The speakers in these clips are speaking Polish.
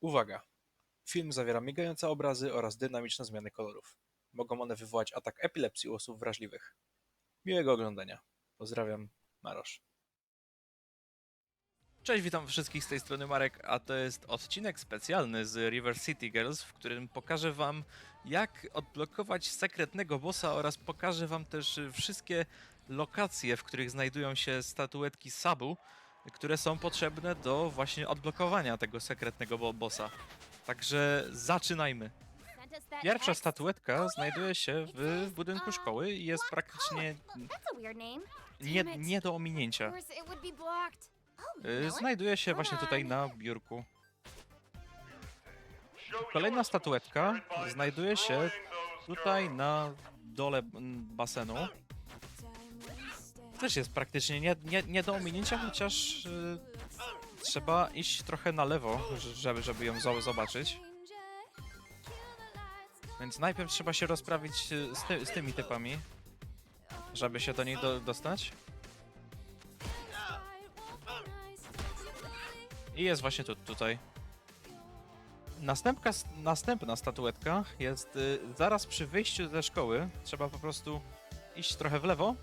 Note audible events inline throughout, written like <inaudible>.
Uwaga! Film zawiera migające obrazy oraz dynamiczne zmiany kolorów. Mogą one wywołać atak epilepsji u osób wrażliwych. Miłego oglądania. Pozdrawiam, Marosz. Cześć, witam wszystkich z tej strony Marek, a to jest odcinek specjalny z River City Girls, w którym pokażę wam jak odblokować sekretnego bossa oraz pokażę wam też wszystkie lokacje, w których znajdują się statuetki Sabu, które są potrzebne do właśnie odblokowania tego sekretnego bo- bossa. Także zaczynajmy. Pierwsza statuetka znajduje się w budynku szkoły i jest praktycznie nie, nie do ominięcia. Y? Znajduje się właśnie tutaj na biurku. Kolejna statuetka znajduje się tutaj na dole basenu. Też jest praktycznie nie, nie, nie do ominięcia, chociaż y, trzeba iść trochę na lewo, żeby, żeby ją zo- zobaczyć. Więc najpierw trzeba się rozprawić y, z, ty, z tymi typami, żeby się do niej do, dostać. I jest właśnie tu, tutaj. Następka, następna statuetka jest y, zaraz przy wyjściu ze szkoły. Trzeba po prostu iść trochę w lewo.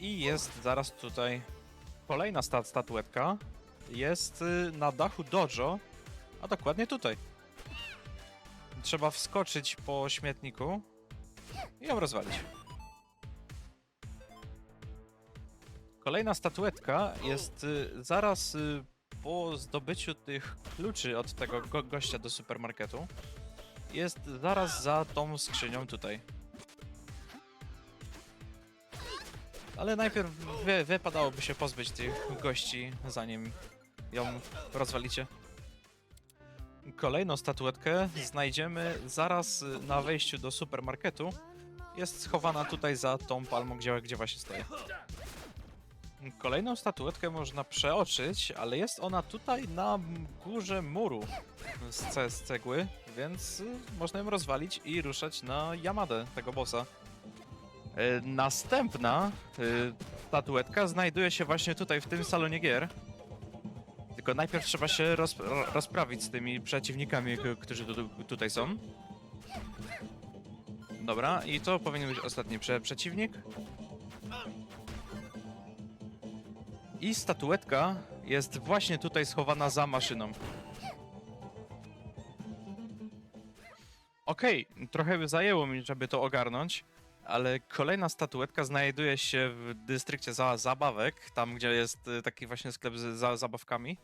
I jest zaraz tutaj kolejna sta statuetka. Jest y, na dachu dojo, a dokładnie tutaj. Trzeba wskoczyć po śmietniku i ją rozwalić. Kolejna statuetka jest y, zaraz y, po zdobyciu tych kluczy od tego go gościa do supermarketu. Jest zaraz za tą skrzynią tutaj. Ale najpierw wy, wypadałoby się pozbyć tych gości, zanim ją rozwalicie. Kolejną statuetkę znajdziemy zaraz na wejściu do supermarketu. Jest schowana tutaj za tą palmą, gdzie, gdzie właśnie stoję. Kolejną statuetkę można przeoczyć, ale jest ona tutaj na górze muru z, z cegły, więc y, można ją rozwalić i ruszać na Yamadę, tego bossa. E, Następna y, statuetka znajduje się właśnie tutaj w tym salonie gier. Tylko najpierw trzeba się roz ro- rozprawić z tymi przeciwnikami, którzy tu tutaj są. Dobra, i to powinien być ostatni prze przeciwnik. I statuetka jest właśnie tutaj schowana za maszyną. Okej, trochę by zajęło mi, żeby to ogarnąć, ale kolejna statuetka znajduje się w dystrykcie za zabawek, tam gdzie jest y, taki właśnie sklep z za zabawkami.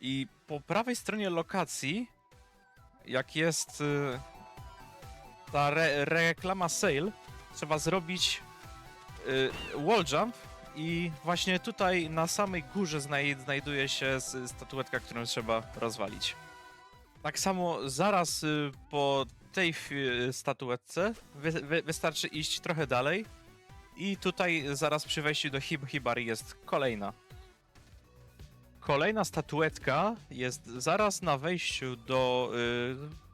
I po prawej stronie lokacji, jak jest y, ta re reklama sale, trzeba zrobić y, wall jump i właśnie tutaj na samej górze znaj znajduje się statuetka, którą trzeba rozwalić. Tak samo zaraz po tej statuetce wy wy wystarczy iść trochę dalej i tutaj zaraz przy wejściu do Hib Hibari jest kolejna. Kolejna statuetka jest zaraz na wejściu do,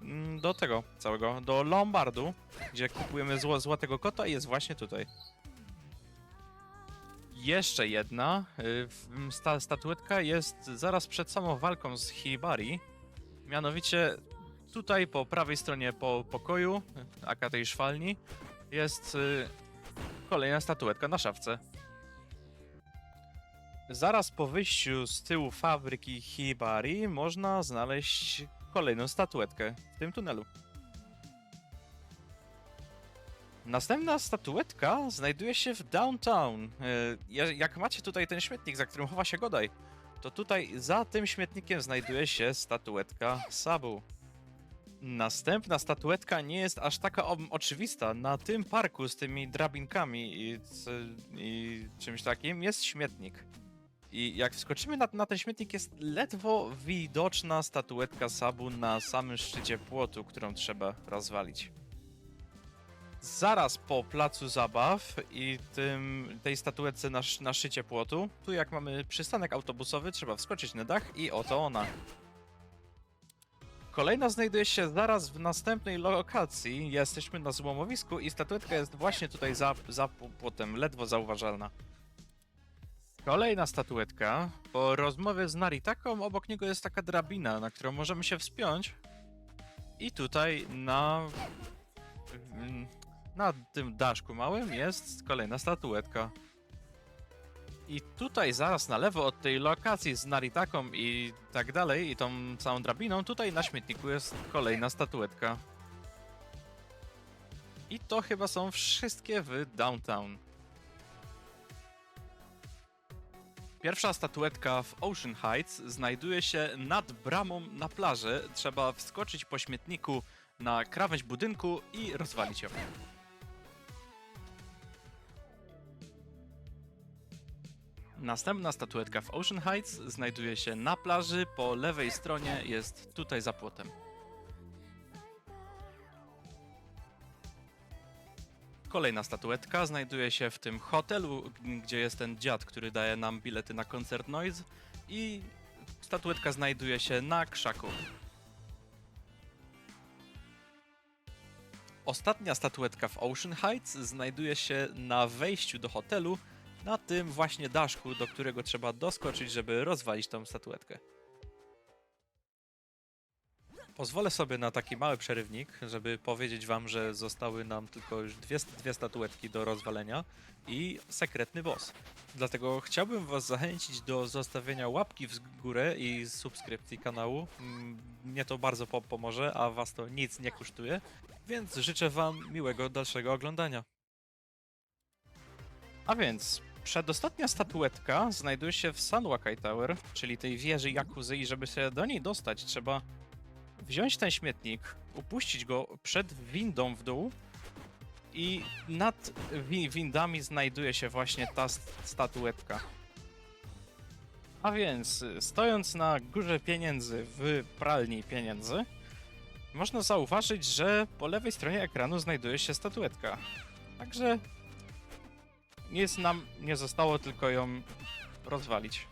y, mm, do tego całego, do Lombardu, gdzie kupujemy zło złotego kota i jest właśnie tutaj. Jeszcze jedna y, w- sta statuetka jest zaraz przed samą walką z Hibari. Mianowicie tutaj po prawej stronie po pokoju, y, aka tej szwalni, jest y, kolejna statuetka na szafce. Zaraz po wyjściu z tyłu fabryki Hibari można znaleźć kolejną statuetkę w tym tunelu. Następna statuetka znajduje się w downtown. Ja- Jak macie tutaj ten śmietnik, za którym chowa się Godaj, to tutaj za tym śmietnikiem znajduje się statuetka Sabu. Następna statuetka nie jest aż taka o- oczywista. Na tym parku z tymi drabinkami i, c- i czymś takim jest śmietnik. I jak wskoczymy na, na ten śmietnik, jest ledwo widoczna statuetka Sabu na samym szczycie płotu, którą trzeba rozwalić zaraz po placu zabaw i tym, tej statuetce na, sz- na szczycie płotu, tu jak mamy przystanek autobusowy, trzeba wskoczyć na dach i oto ona. Kolejna znajduje się zaraz w następnej lokacji. Jesteśmy na złomowisku i statuetka jest właśnie tutaj za, za pł- płotem, ledwo zauważalna. Kolejna statuetka. Po rozmowie z Naritaką obok niego jest taka drabina, na którą możemy się wspiąć. I tutaj na... mm, Na tym daszku małym jest kolejna statuetka. I tutaj zaraz na lewo od tej lokacji z Naritaką i tak dalej, i tą całą drabiną, tutaj na śmietniku jest kolejna statuetka. I to chyba są wszystkie w Downtown. Pierwsza statuetka w Ocean Heights znajduje się nad bramą na plaży. Trzeba wskoczyć po śmietniku na krawędź budynku i rozwalić ją. Następna statuetka w Ocean Heights znajduje się na plaży. Po lewej stronie jest tutaj za płotem. Kolejna statuetka znajduje się w tym hotelu, gdzie jest ten dziad, który daje nam bilety na koncert Noise i statuetka znajduje się na krzaku. Ostatnia statuetka w Ocean Heights znajduje się na wejściu do hotelu, na tym właśnie daszku, do którego trzeba doskoczyć, żeby rozwalić tą statuetkę. Pozwolę sobie na taki mały przerywnik, żeby powiedzieć wam, że zostały nam tylko już dwie, dwie statuetki do rozwalenia i sekretny boss. Dlatego chciałbym was zachęcić do zostawienia łapki w górę i subskrypcji kanału. Mm, Mnie to bardzo po pomoże, a was to nic nie kosztuje, więc życzę wam miłego dalszego oglądania. A więc, przedostatnia statuetka znajduje się w Sunwakai Tower, czyli tej wieży Yakuzy i żeby się do niej dostać trzeba wziąć ten śmietnik, upuścić go przed windą w dół i nad wi windami znajduje się właśnie ta st- statuetka. A więc, stojąc na górze pieniędzy w pralni pieniędzy, można zauważyć, że po lewej stronie ekranu znajduje się statuetka. Także nic nam nie zostało, tylko ją rozwalić.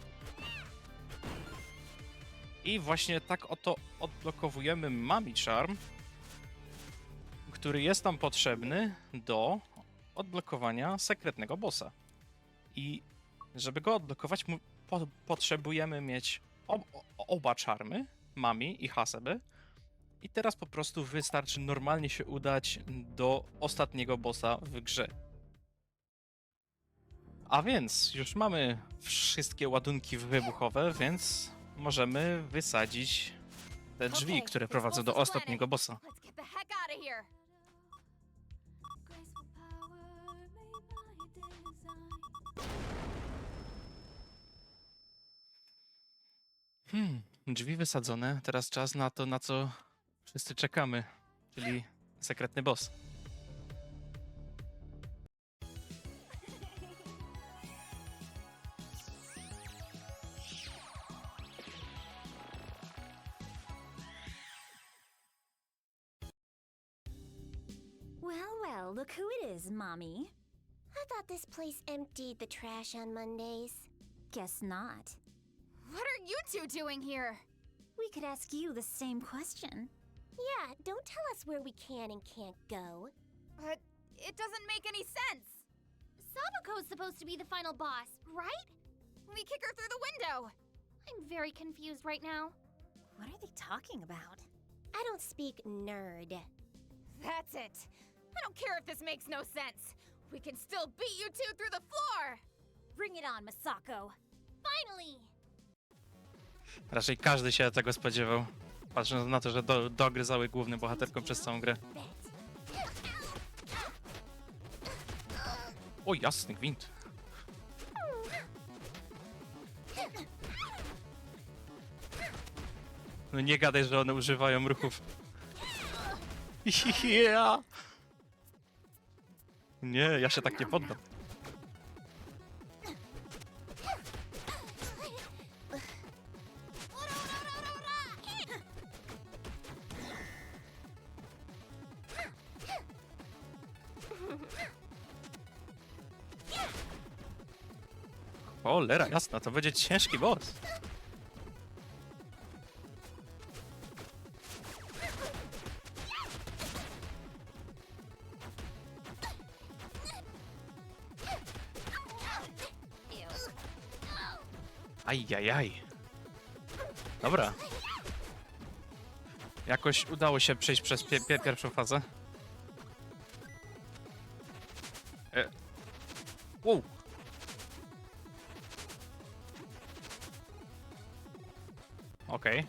I właśnie tak oto odblokowujemy Mami Charm, który jest nam potrzebny do odblokowania sekretnego bossa. I żeby go odblokować, po, potrzebujemy mieć ob, oba czarmy, Mami i Hasebe. I teraz po prostu wystarczy normalnie się udać do ostatniego bossa w grze. A więc już mamy wszystkie ładunki wybuchowe, więc możemy wysadzić te drzwi, które prowadzą do ostatniego bossa. Hmm, drzwi wysadzone, teraz czas na to, na co wszyscy czekamy, czyli sekretny boss. Look who it is, Mommy. I thought this place emptied the trash on Mondays. Guess not. What are you two doing here? We could ask you the same question. Yeah, don't tell us where we can and can't go. But it doesn't make any sense. Sabako's supposed to be the final boss, right? We kick her through the window. I'm very confused right now. What are they talking about? I don't speak nerd. That's it. I don't care if this makes no sense. We can still beat you two through the floor. Bring it on, Masako. Finally. Raczej każdy się tego spodziewał, patrząc na to, że do, dogryzały głównym bohaterkom przez całą grę. O jasny gwint. No nie gadaj, że one używają ruchów. <laughs> Yeah. Nie, ja się tak nie poddam. Cholera, jasna, to będzie ciężki boss. Ajajaj. Dobra. Jakoś udało się przejść przez pie pie pierwszą fazę. E. Wow. Okej.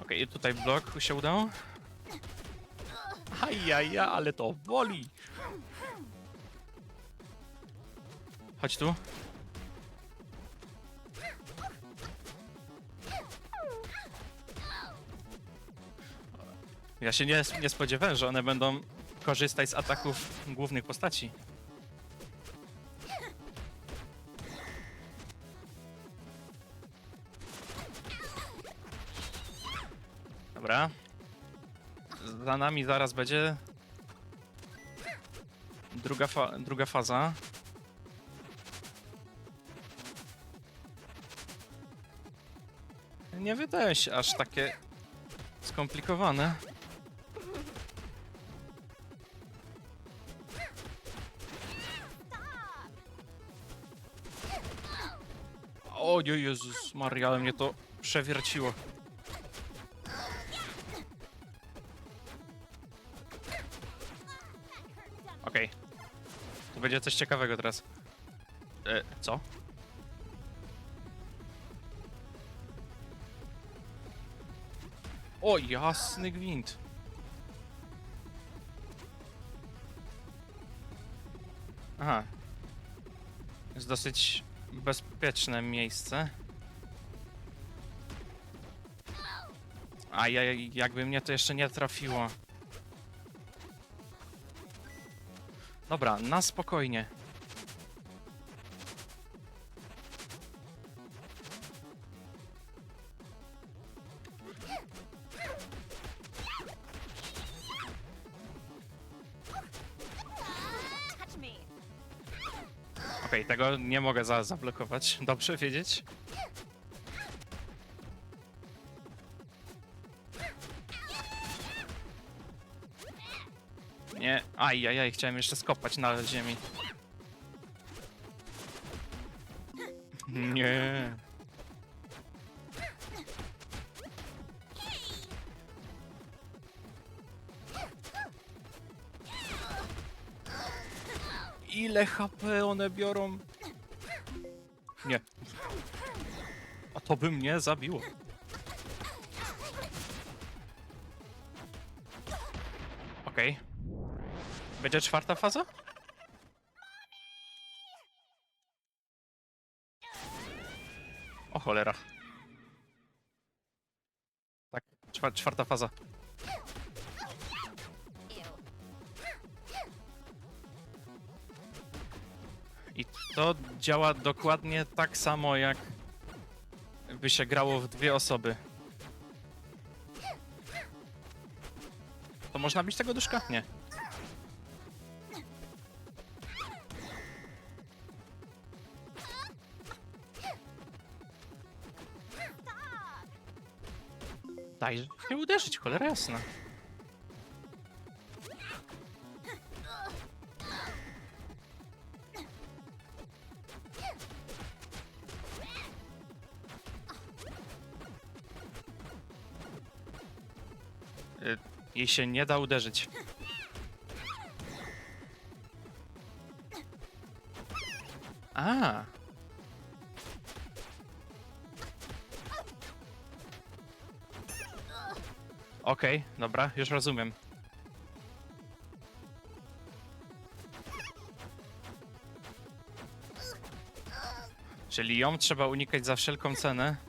Okej, tutaj blok się udał. Ajaja, ale to boli. Chodź tu. Ja się nie, nie spodziewałem, że one będą korzystać z ataków głównych postaci. Dobra. Za nami zaraz będzie druga, fa druga faza. Nie wydaje się aż takie skomplikowane. O Jezus Maria, ale mnie to przewierciło. Okej. To będzie coś ciekawego teraz. E, co? O, jasny gwint. Aha. Jest dosyć bezpieczne miejsce. A ja, jakby mnie to jeszcze nie trafiło. Dobra, na spokojnie. Tego nie mogę za zablokować. <laughs> Dobrze wiedzieć. Nie, ajajaj, chciałem jeszcze skopać na ziemi. <laughs> Nie. Ile HP one biorą? Nie. A to by mnie zabiło. Okej. Będzie czwarta faza? O cholera. Tak, czwa- czwarta faza. To działa dokładnie tak samo jak by się grało w dwie osoby. To można bić tego duszka? Nie. Daj się uderzyć, cholera jasna. Jej się nie da uderzyć. A. Okej, dobra, już rozumiem. Czyli ją trzeba unikać za wszelką cenę.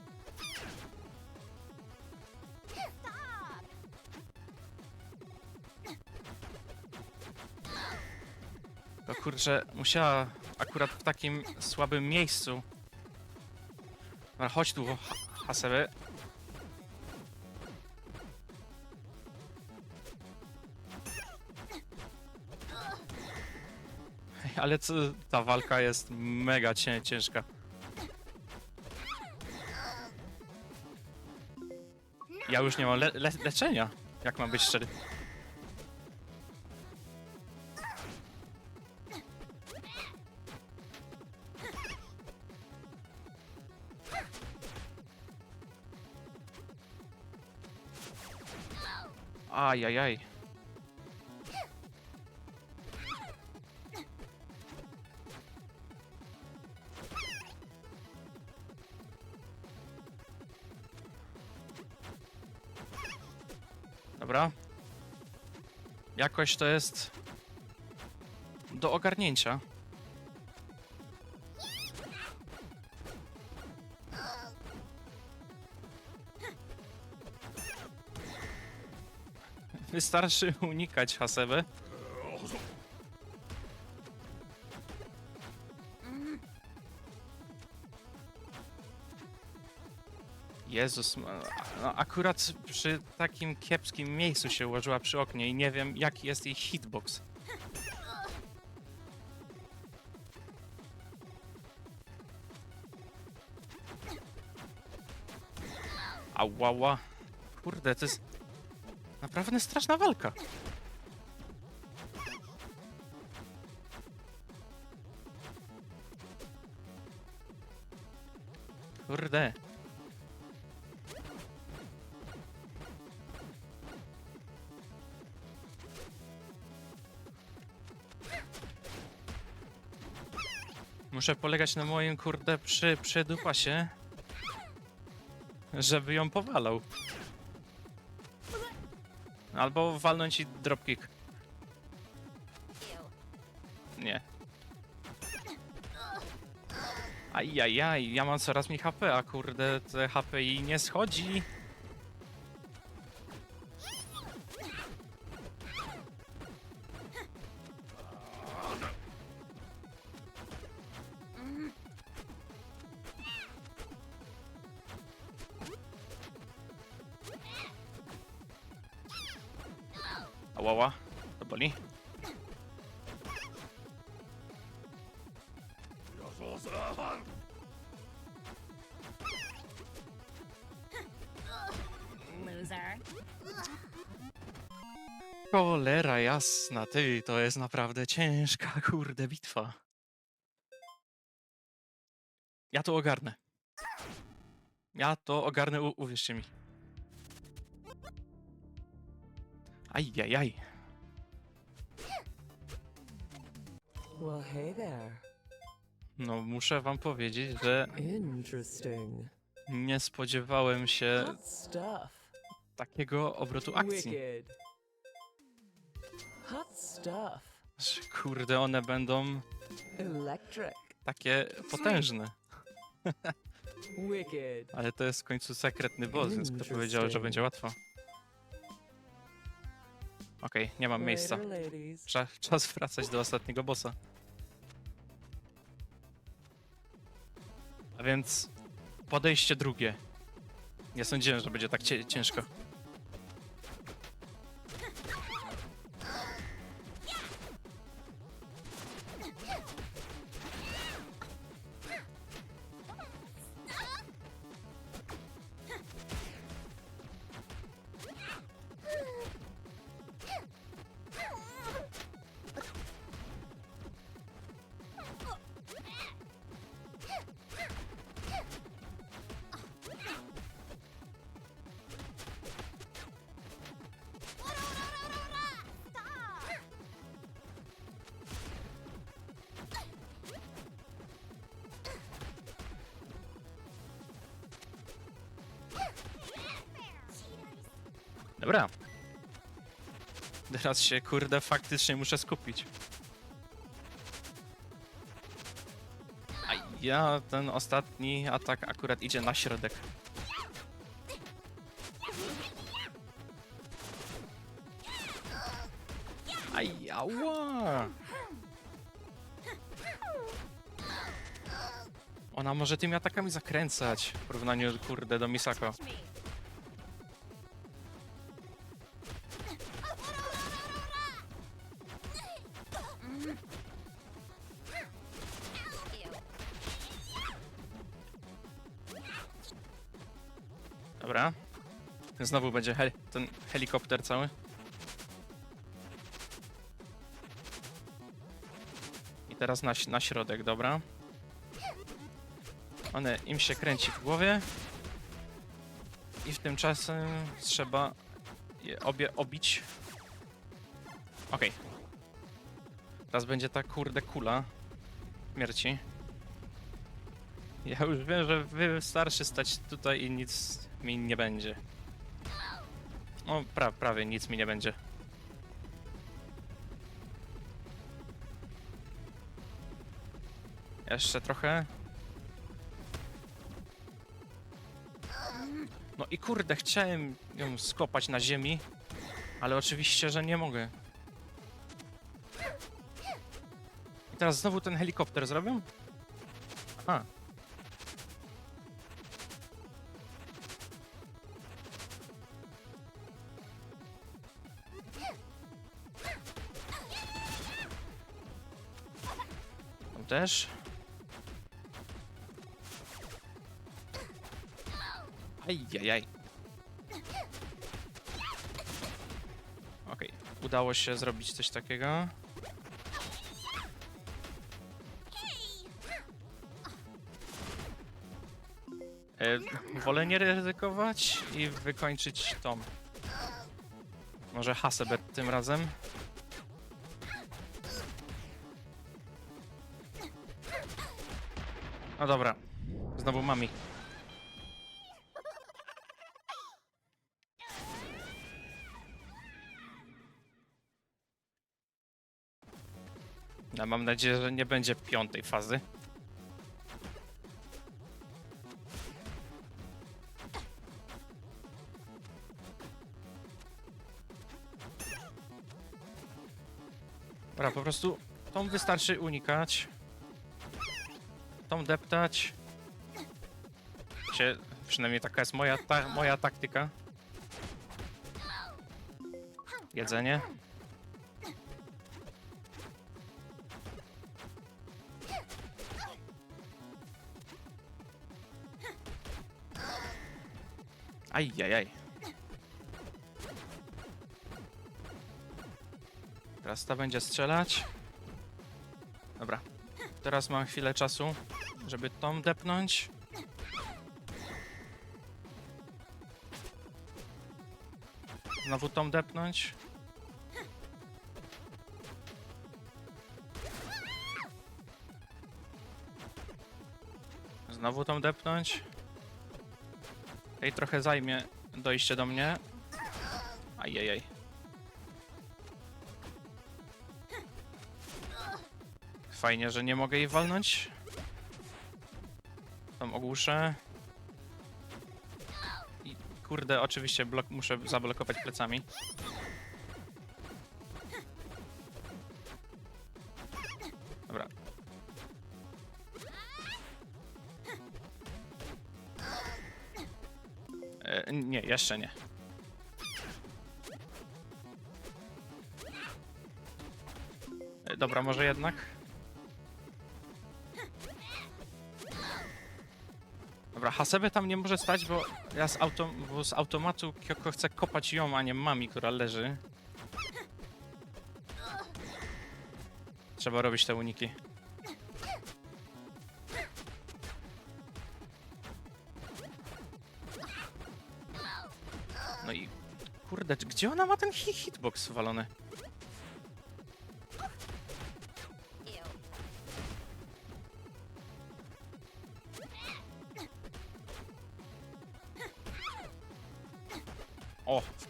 Kurczę, musiała akurat w takim słabym miejscu. Dobra, chodź tu, ha- Hasebe. Ale co, ta walka jest mega cię, ciężka. Ja już nie mam le le leczenia, jak mam być szczery. Ajajaj. Dobra. Jakoś to jest do ogarnięcia. Wystarczy unikać Hasebe. Jezus, no akurat przy takim kiepskim miejscu się ułożyła przy oknie i nie wiem jaki jest jej hitbox. Ałała. Kurde, to jest naprawdę straszna walka. Kurde. Muszę polegać na moim kurde przy, żeby ją powalał. Albo walnąć i dropkick. Nie. Ajajaj, ja mam coraz mniej HP, a kurde, te HP i nie schodzi. Cholera jasna, ty, to jest naprawdę ciężka, kurde, bitwa. Ja to ogarnę. Ja to ogarnę, u- uwierzcie mi. Ajajaj. Well, hey there. No, muszę wam powiedzieć, że Interesting. nie spodziewałem się stuff. Takiego obrotu akcji. Że, Kurde, one będą takie potężne. Ale to jest w końcu sekretny boss, więc kto powiedział, że będzie łatwo? Okej, nie mam miejsca. Cza, czas wracać do ostatniego bossa. A więc podejście drugie. Nie sądziłem, że będzie tak ciężko. Teraz się, kurde, faktycznie muszę skupić. A ja ten ostatni atak akurat idzie na środek. Aj, ała! Ona może tymi atakami zakręcać w porównaniu, kurde, do Misako. Znowu będzie hel ten helikopter cały. I teraz na, na środek, dobra. One im się kręci w głowie. I w tym czasem trzeba je obie obić. Okej. Teraz będzie ta kurde kula śmierci. Ja już wiem, że wystarczy stać tutaj i nic mi nie będzie. O, pra, prawie nic mi nie będzie. Jeszcze trochę. No i kurde, chciałem ją skopać na ziemi, ale oczywiście, że nie mogę. I teraz znowu ten helikopter zrobią? Aha. Też. Ajajaj. Okej, udało się zrobić coś takiego. E, wolę nie ryzykować i wykończyć Tom. Może Hasebet tym razem. No dobra, znowu mami. Ja mam nadzieję, że nie będzie piątej fazy. Dobra, po prostu tą wystarczy unikać. Tą deptać. Się, przynajmniej taka jest moja, ta, moja taktyka. Jedzenie. Ajajaj. Teraz ta będzie strzelać. Dobra. Teraz mam chwilę czasu, żeby tą depnąć. Znowu tą depnąć. Znowu tą depnąć. Trochę zajmie dojście do mnie. Ajajaj. Fajnie, że nie mogę jej walnąć. Tam ogłuszę. I kurde, oczywiście blok muszę zablokować plecami. Dobra. E, nie, jeszcze nie. E, dobra, może jednak. Dobra, Hasebe tam nie może stać, bo ja z, auto, bo z automatu Kyoko chcę kopać ją, a nie mami, która leży. Trzeba robić te uniki. No i kurde, gdzie ona ma ten hi- hitbox walony?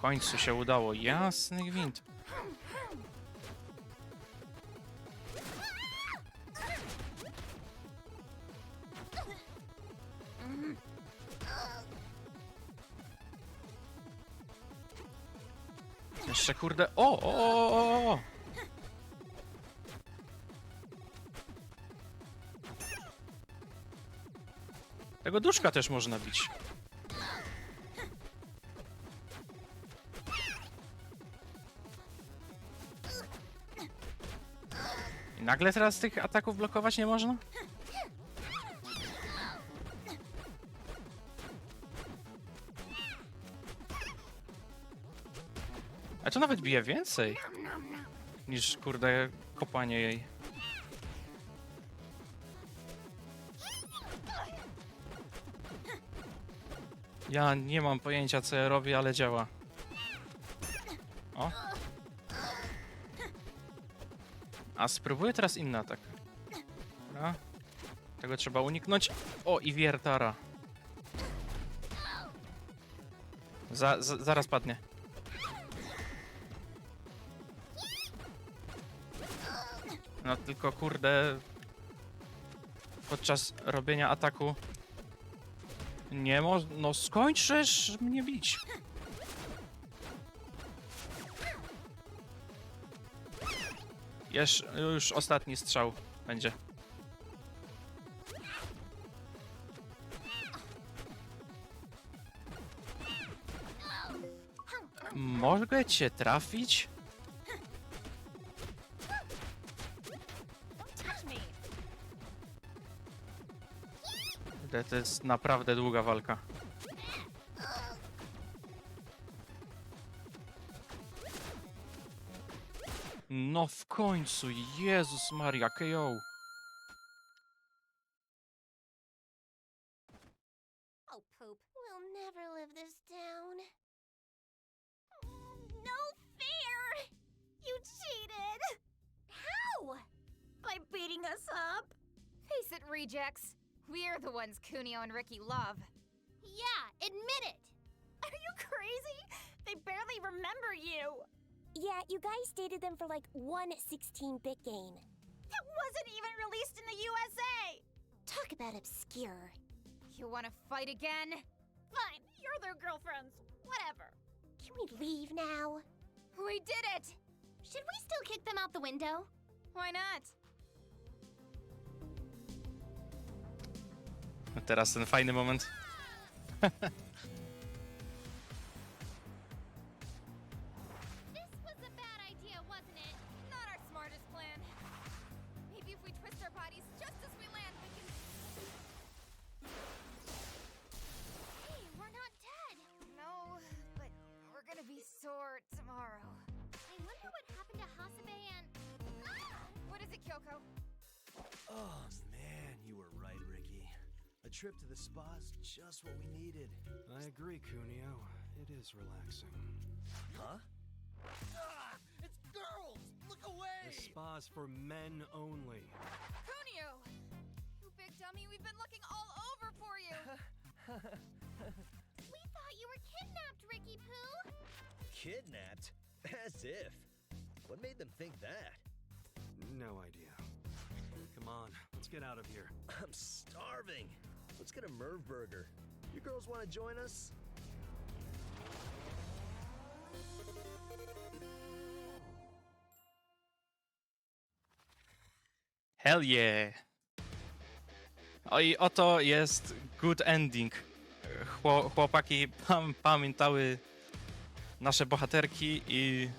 Końcu się udało. Jasny gwint. Jeszcze kurde. O, o, o, o. Tego duszka też można bić. I nagle teraz tych ataków blokować nie można? A to nawet bije więcej niż kurde kopanie jej. Ja nie mam pojęcia co ja robię, ale działa. A spróbuję teraz inny atak. Dobra. Tego trzeba uniknąć. O, i wiertara. Za, za, zaraz padnie. No tylko kurde. Podczas robienia ataku. Nie mo... No skończysz mnie bić. Jesz, już ostatni strzał będzie. Mogę cię trafić? To jest naprawdę długa walka. No w końcu, Jezus Maria, KO. Oh, poop. We'll never live this down. No fair! You cheated! How? By beating us up? Face it, rejects. We're the ones Kunio and Ricky love. Yeah, admit it! Are you crazy? They barely remember you! Yeah, you guys dated them for like one 16 bit game. That wasn't even released in the USA! Talk about obscure. You wanna fight again? Fine, you're their girlfriends. Whatever. Can we leave now? We did it! Should we still kick them out the window? Why not? Teraz ten fajny moment. Oh man, you were right, Ricky. A trip to the spa's just what we needed. I agree, Kunio. It is relaxing. Huh? Ah! It's girls! Look away! The away! spa's for men only. Kunio! You big dummy, we've been looking all over for you! <laughs> We thought you were kidnapped, Ricky Pooh! Kidnapped? As if. What made them think that? No idea. Come on, let's get out of here. I'm starving. Let's get a Merv burger. You girls want to join us? Hell yeah! O i oto jest good ending. Chło, chłopaki pam, pamiętały nasze bohaterki i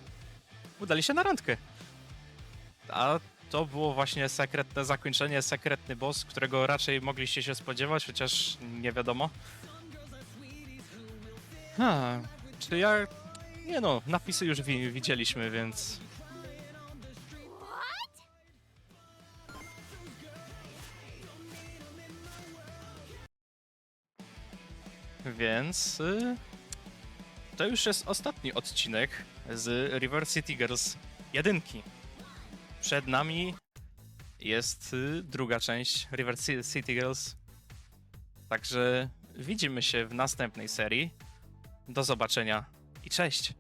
udali się na randkę. A to było właśnie sekretne zakończenie, sekretny boss, którego raczej mogliście się spodziewać, chociaż nie wiadomo. Ha, czy ja... Nie no, napisy już wi widzieliśmy, więc... Więc y, to już jest ostatni odcinek z River City Girls jedynki. Przed nami jest y, druga część River Ci- City Girls. Także widzimy się w następnej serii. Do zobaczenia i cześć!